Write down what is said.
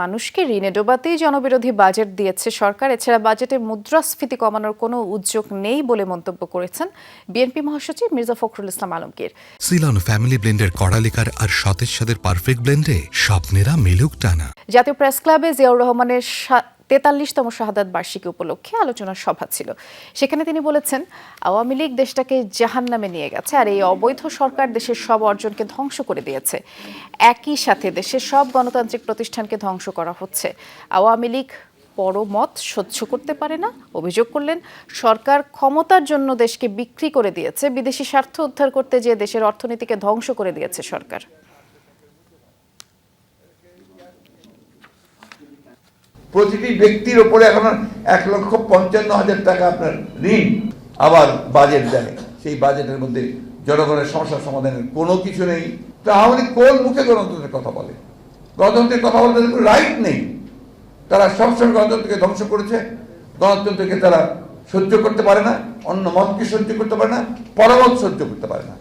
মানুষকে ঋণে ডোবাতেই জনবিরোধী বাজেট দিয়েছে সরকার। এছাড়া বাজেটে মুদ্রাস্ফীতি কমানোর কোনো উদ্যোগ নেই বলে মন্তব্য করেছেন বিএনপি মহাসচিব মির্জা ফখরুল ইসলাম আলমগীর। সিলন ফ্যামিলি ব্লেন্ডের কড়ালিকার আর সতেজ সাদের পারফেক্ট ব্লেন্ডে স্বপ্নেরা মিলুক টানা। জাতীয় প্রেস ক্লাবে জিয়াউর রহমানের তেতাল্লিশতম শাহাদাত বার্ষিকী উপলক্ষে আলোচনা সভা ছিল। সেখানে তিনি বলেছেন, আওয়ামী লীগ দেশটাকে জাহান নামে নিয়ে গেছে আর এই অবৈধ সরকার দেশের সব অর্জনকে ধ্বংস করে দিয়েছে। একই সাথে দেশের সব গণতান্ত্রিক প্রতিষ্ঠানকে ধ্বংস করা হচ্ছে। আওয়ামী লীগ পরমত সহ্য করতে পারে না। অভিযোগ করলেন, সরকার ক্ষমতার জন্য দেশকে বিক্রি করে দিয়েছে। বিদেশি স্বার্থ উদ্ধার করতে যে দেশের অর্থনীতিকে ধ্বংস করে দিয়েছে সরকার। প্রতিটি ব্যক্তির ওপরে এখন এক লক্ষ পঞ্চান্ন হাজার টাকা আপনার ঋণ আবার বাজেট দেয়। সেই বাজেটের মধ্যে জনগণের সমস্যার সমাধানের কোনো কিছু নেই। তাহলে কোন মুখে গণতন্ত্রের কথা বলে? গণতন্ত্রের কথা বলতে কোনো রাইট নেই। তারা সবসময় গণতন্ত্রকে ধ্বংস করেছে। গণতন্ত্রকে তারা সহ্য করতে পারে না। অন্য মতকে সহ্য করতে পারে না। পরমত সহ্য করতে পারে না।